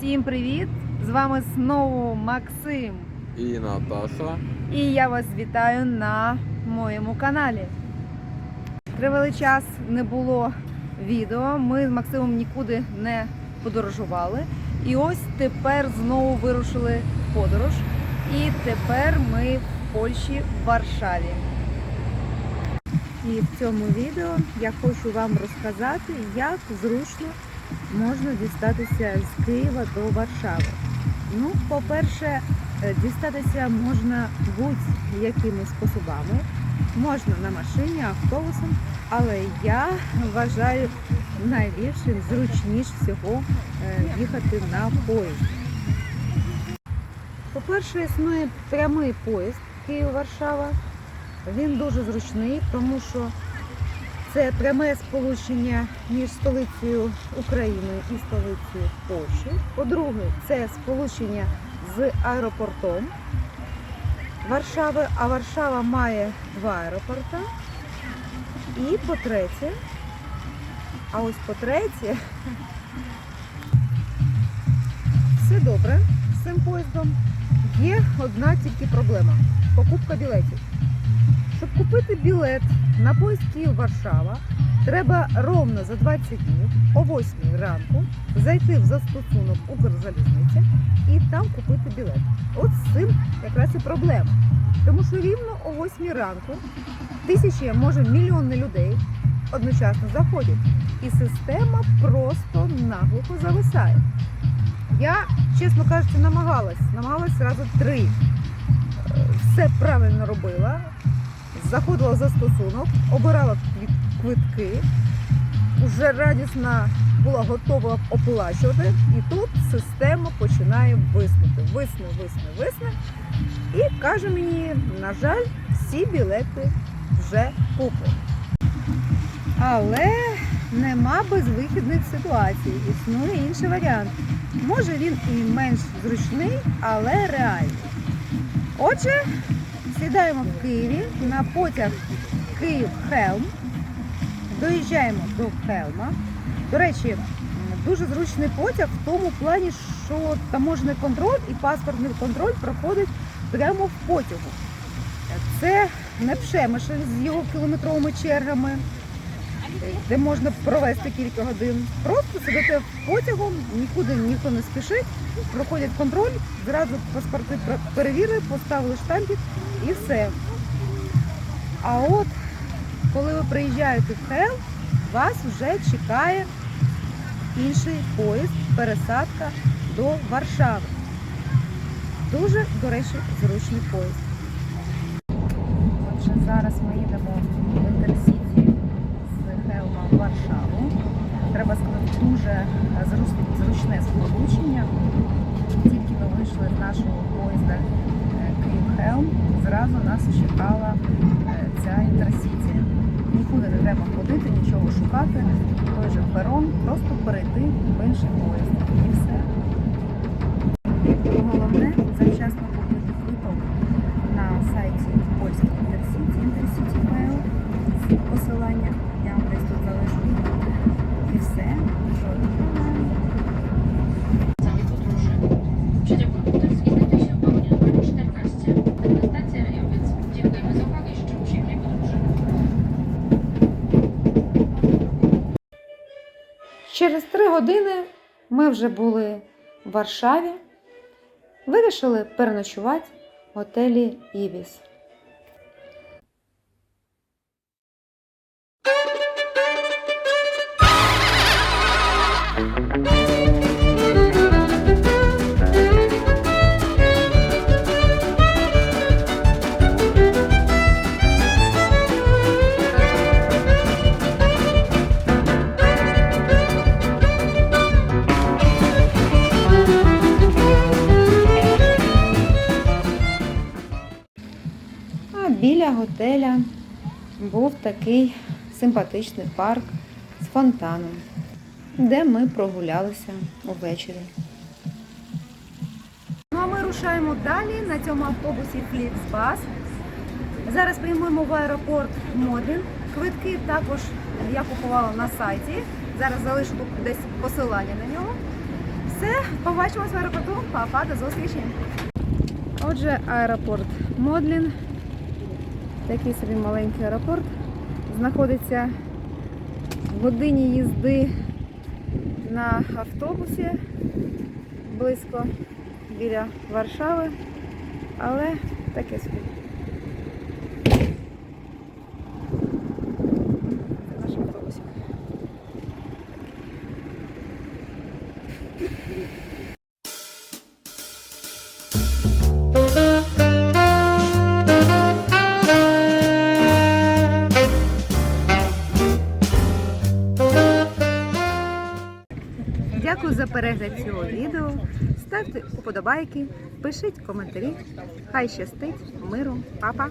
Всім привіт! З вами знову Максим. І Наташа. І я вас вітаю на моєму каналі. Тривалий час не було відео. Ми з Максимом нікуди не подорожували. І ось тепер знову вирушили в подорож. І тепер ми в Польщі, в Варшаві. І в цьому відео я хочу вам розказати, як зручно можна дістатися з Києва до Варшави. Ну, по-перше, е, дістатися можна будь-якими способами. Можна на машині, автобусом, але я вважаю найліпшим, зручніше всього е, їхати на поїзд. По-перше, існує прямий поїзд Київ-Варшава. Він дуже зручний, тому що це пряме сполучення між столицею України і столицею Польщі. По-друге, це сполучення з аеропортом Варшави, а Варшава має два аеропорти. І по-третє, а ось по-третє, все добре з цим поїздом. Є одна тільки проблема покупка білетів. Щоб купити білет на поїзд Київ-Варшава, треба ровно за 20 днів о 8 ранку зайти в застосунок Укрзалізниця і там купити білет. От з цим якраз і проблема. Тому що рівно о 8 ранку тисячі, може мільйони людей одночасно заходять. І система просто наглухо зависає. Я, чесно кажучи, намагалась, намагалась зразу три. Е, Все правильно робила, заходила в застосунок, обирала квитки, вже радісна була готова оплачувати, і тут система починає виснути. Висне, висне, висне. І каже мені, на жаль, всі білети вже куплені. Але нема безвихідних ситуацій. Існує інший варіант. Може він і менш зручний, але реальний. Отже, сідаємо в Києві на потяг Київ-Хелм. Доїжджаємо до Хелма. До речі, дуже зручний потяг в тому плані, що таможний контроль і паспортний контроль проходить прямо в потягу. Це не Пшемишин з його кілометровими чергами, де можна провести кілька годин. Просто сидите потягом, нікуди ніхто не спішить, проходять контроль, зразу паспорти перевірили, поставили штампик і все. А от коли ви приїжджаєте в Хел, вас вже чекає інший поїзд, пересадка до Варшави. Дуже, до речі, зручний поїзд. Отже, зараз ми їдемо в Інтерсіті з Хелма в Варшаву. Треба сказати, дуже зручне, сполучення. Тільки ми вийшли з нашого поїзда Київ-Хелм, зразу нас чекала е, ця інтерсіті. Нікуди не треба ходити, нічого шукати. Той же перон, просто перейти в інший поїзд. Через три години ми вже були в Варшаві. Вирішили переночувати в готелі Ібіс. Біля готеля був такий симпатичний парк з фонтаном, де ми прогулялися увечері. Ну а ми рушаємо далі на цьому автобусі Flixbus. Зараз прямуємо в аеропорт Модин. Квитки також я купувала на сайті. Зараз залишу десь посилання на нього. Все, побачимось в аеропорту. Па-па, до зустрічі. Отже, аеропорт Модлін. Такий собі маленький аеропорт. Знаходиться в годині їзди на автобусі близько біля Варшави, але таке собі. Дякую за перегляд цього відео. Ставте вподобайки, пишіть коментарі. Хай щастить, миру, папа!